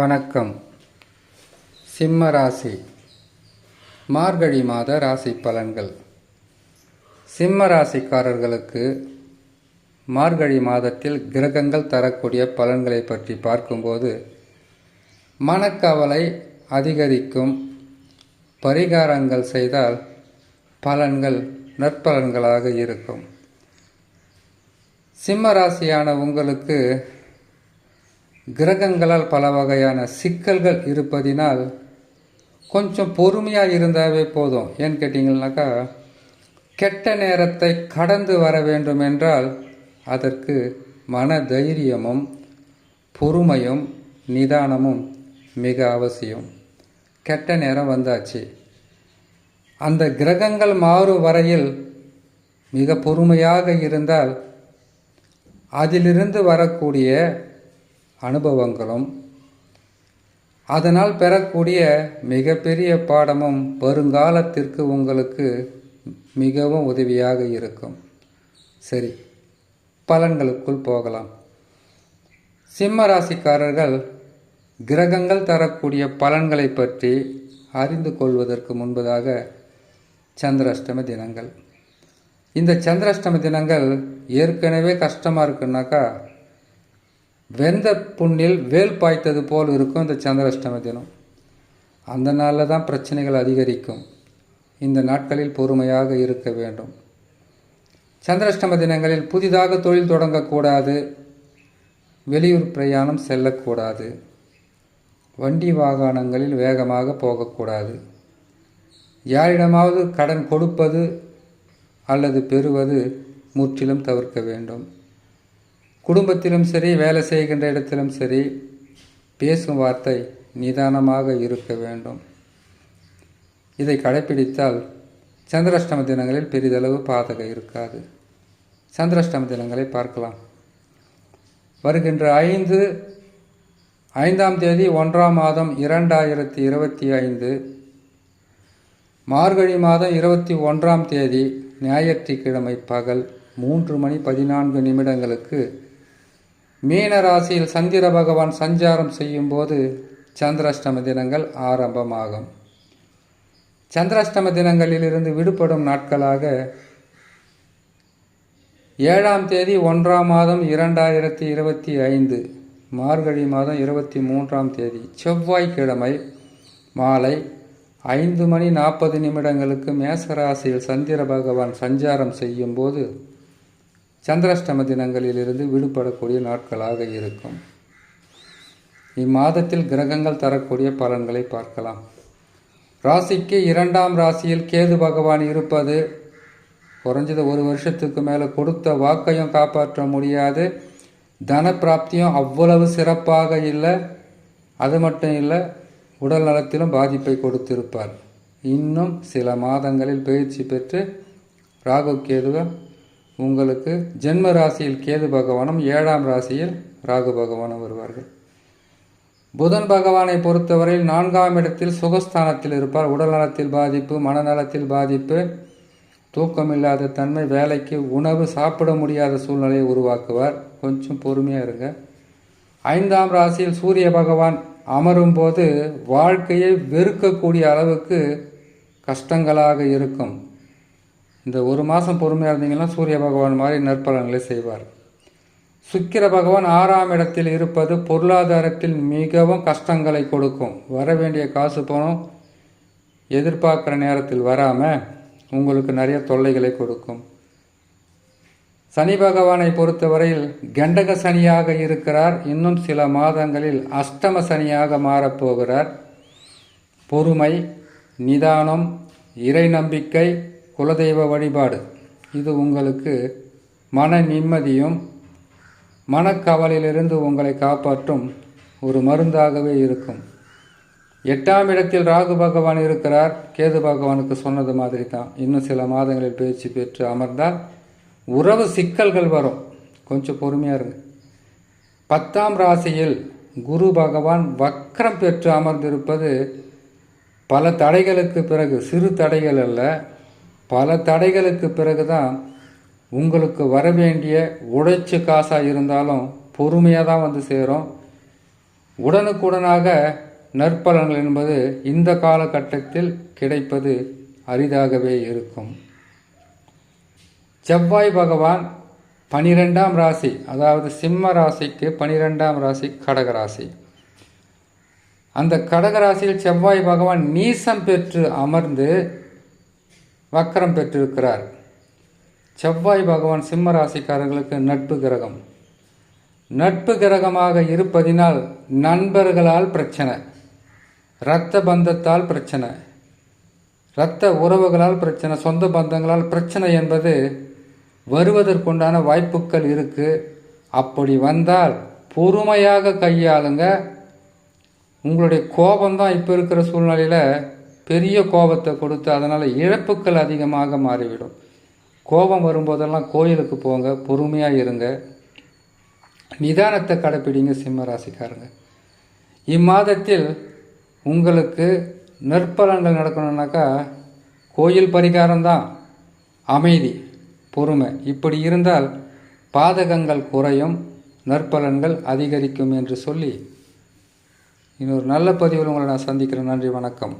வணக்கம். சிம்ம ராசி. மார்கழி மாத ராசி பலன்கள். சிம்ம ராசிக்காரர்களுக்கு மார்கழி மாதத்தில் கிரகங்கள் தரக்கூடிய பலன்களை பற்றி பார்க்கும்போது மனக்கவலை அதிகரிக்கும் பரிகாரங்கள் செய்தால் பலன்கள் நற்பலன்களாக இருக்கும். சிம்ம ராசியான உங்களுக்கு கிரகங்களால் பல வகையான சிக்கல்கள் இருப்பதினால் கொஞ்சம் பொறுமையாக இருந்தாவே போதும். ஏன்னு கேட்டிங்கன்னாக்கா கெட்ட நேரத்தை கடந்து வர வேண்டும் என்றால் அதற்கு மன தைரியமும் பொறுமையும் நிதானமும் மிக அவசியம். கெட்ட நேரம் வந்தாச்சு. அந்த கிரகங்கள் மாறும் வரையில் மிக பொறுமையாக இருந்தால் அதிலிருந்து வரக்கூடிய அனுபவங்களும் அதனால் பெறக்கூடிய மிகப்பெரிய பாடமும் வருங்காலத்திற்கு உங்களுக்கு மிகவும் உதவியாக இருக்கும். சரி பலன்களுக்குள் போகலாம். சிம்ம ராசிக்காரர்கள் கிரகங்கள் தரக்கூடிய பலன்களை பற்றி அறிந்து கொள்வதற்கு முன்பதாக சந்திராஷ்டம தினங்கள். இந்த சந்திராஷ்டம தினங்கள் ஏற்கனவே கஷ்டமாக இருக்குன்னாக்கா வெந்த புண்ணில் வேல் பாய்த்தது போல் இருக்கும் இந்த சந்திராஷ்டம தினம். அந்த நாளில் தான் பிரச்சனைகள் அதிகரிக்கும். இந்த நாட்களில் பொறுமையாக இருக்க வேண்டும். சந்திராஷ்டம தினங்களில் புதிதாக தொழில் தொடங்கக்கூடாது. வெளியூர் பிரயாணம் செல்லக்கூடாது. வண்டி வாகனங்களில் வேகமாக போகக்கூடாது. யாரிடமாவது கடன் கொடுப்பது அல்லது பெறுவது முற்றிலும் தவிர்க்க வேண்டும். குடும்பத்திலும் சரி வேலை செய்கின்ற இடத்திலும் சரி பேசும் வார்த்தை நிதானமாக இருக்க வேண்டும். இதை கடைப்பிடித்தால் சந்திராஷ்டம தினங்களில் பெரிதளவு பாதக இருக்காது. சந்திராஷ்டம தினங்களை பார்க்கலாம். வருகின்ற ஐந்து ஐந்தாம் தேதி ஒன்றாம் மாதம் இரண்டாயிரத்தி இருபத்தி ஐந்து மார்கழி மாதம் இருபத்தி ஒன்றாம் தேதி ஞாயிற்றுக்கிழமை பகல் மூன்று மணி பதினான்கு நிமிடங்களுக்கு மீன ராசியில் சந்திர பகவான் சஞ்சாரம் செய்யும்போது சந்திராஷ்டம தினங்கள் ஆரம்பமாகும். சந்திராஷ்டம தினங்களிலிருந்து விடுபடும் நாட்களாக ஏழாம் தேதி ஒன்றாம் மாதம் இரண்டாயிரத்தி இருபத்தி ஐந்து மார்கழி மாதம் இருபத்தி மூன்றாம் தேதி செவ்வாய்க்கிழமை மாலை ஐந்து மணி நாற்பது நிமிடங்களுக்கு மேசராசியில் சந்திர பகவான் சஞ்சாரம் செய்யும்போது சந்திராஷ்டம தினங்களிலிருந்து விடுபடக்கூடிய நாட்களாக இருக்கும். இம்மாதத்தில் கிரகங்கள் தரக்கூடிய பலன்களை பார்க்கலாம். ராசிக்கு இரண்டாம் ராசியில் கேது பகவான் இருப்பது குறைஞ்சது ஒரு வருஷத்துக்கு மேலே கொடுத்த வாக்கையும் காப்பாற்ற முடியாது. தன பிராப்தியும் அவ்வளவு சிறப்பாக இல்லை. அது மட்டும் இல்லை உடல் நலத்திலும் பாதிப்பை கொடுத்திருப்பார். இன்னும் சில மாதங்களில் பயிற்சி பெற்று ராகு கேதுவ உங்களுக்கு ஜென்ம ராசியில் கேது பகவானும் ஏழாம் ராசியில் ராகு பகவானும் வருவார்கள். புதன் பகவானை பொறுத்தவரையில் நான்காம் இடத்தில் சுகஸ்தானத்தில் இருப்பார். உடல் நலத்தில் பாதிப்பு மனநலத்தில் பாதிப்பு தூக்கமில்லாத தன்மை வேலைக்கு உணவு சாப்பிட முடியாத சூழ்நிலையை உருவாக்குவார். கொஞ்சம் பொறுமையாக இருங்க. ஐந்தாம் ராசியில் சூரிய பகவான் அமரும் போது வாழ்க்கையை வெறுக்கக்கூடிய அளவுக்கு கஷ்டங்களாக இருக்கும். இந்த ஒரு மாதம் பொறுமையாக இருந்தீங்கன்னா சூரிய பகவான் மாதிரி நற்பலன்களை செய்வார். சுக்கிர பகவான் ஆறாம் இடத்தில் இருப்பது பொருளாதாரத்தில் மிகவும் கஷ்டங்களை கொடுக்கும். வர வேண்டிய காசு பணம் எதிர்பார்க்குற நேரத்தில் வராமல் உங்களுக்கு நிறைய தொல்லைகளை கொடுக்கும். சனி பகவானை பொறுத்தவரையில் கண்டக சனியாக இருக்கிறார். இன்னும் சில மாதங்களில் அஷ்டம சனியாக மாறப்போகிறார். பொறுமை நிதானம் இறை நம்பிக்கை குலதெய்வ வழிபாடு. இது உங்களுக்கு மன நிம்மதியும் மனக்கவலையிலிருந்து உங்களை காப்பாற்றும் ஒரு மருந்தாகவே இருக்கும். எட்டாம் இடத்தில் ராகு பகவான் இருக்கிறார். கேது பகவானுக்கு சொன்னது மாதிரி தான் இன்னும் சில மாதங்களில் பேச்சு பெற்று அமர்ந்தால் உறவு சிக்கல்கள் வரும். கொஞ்சம் பொறுமையாக இருங்க. பத்தாம் ராசியில் குரு பகவான் வக்கரம் பெற்று அமர்ந்திருப்பது பல தடைகளுக்கு பிறகு சிறு தடைகள் அல்ல பல தடைகளுக்கு பிறகு தான் உங்களுக்கு வர வேண்டிய உழைச்சி காசாக இருந்தாலும் பொறுமையாக தான் வந்து சேரும். உடனுக்குடனாக நற்பலன்கள் என்பது இந்த காலகட்டத்தில் கிடைப்பது அரிதாகவே இருக்கும். செவ்வாய் பகவான் பனிரெண்டாம் ராசி அதாவது சிம்ம ராசிக்கு பனிரெண்டாம் ராசி கடகராசி அந்த கடக ராசியில் செவ்வாய் பகவான் நீசம் பெற்று அமர்ந்து வக்கரம் பெற்றிருக்கிறார். செவ்வாய் பகவான் சிம்ம ராசிக்காரர்களுக்கு நட்பு கிரகம். நட்பு கிரகமாக இருப்பதினால் நண்பர்களால் பிரச்சனை இரத்த பந்தத்தால் பிரச்சனை இரத்த உறவுகளால் பிரச்சனை சொந்த பந்தங்களால் பிரச்சனை என்பது வருவதற்குண்டான வாய்ப்புகள் இருக்குது அப்படி வந்தால் பொறுமையாக கையாளுங்க. உங்களுடைய கோபம்தான் இப்போ இருக்கிற சூழ்நிலையில் பெரிய கோபத்தை கொடுத்து அதனால் இழப்புகள் அதிகமாக மாறிவிடும். கோபம் வரும்போதெல்லாம் கோயிலுக்கு போங்க பொறுமையாக இருங்க. நிதானத்தை கடைப்பிடிங்க சிம்ம ராசிக்காரங்க. இம்மாதத்தில் உங்களுக்கு நற்பலன்கள் நடக்கணும்னாக்கா கோயில் பரிகாரம்தான் அமைதி பொறுமை. இப்படி இருந்தால் பாதகங்கள் குறையும் நற்பலன்கள் அதிகரிக்கும் என்று சொல்லி இன்னொரு நல்ல பதிவில் உங்களை நான் சந்திக்கிறேன். நன்றி வணக்கம்.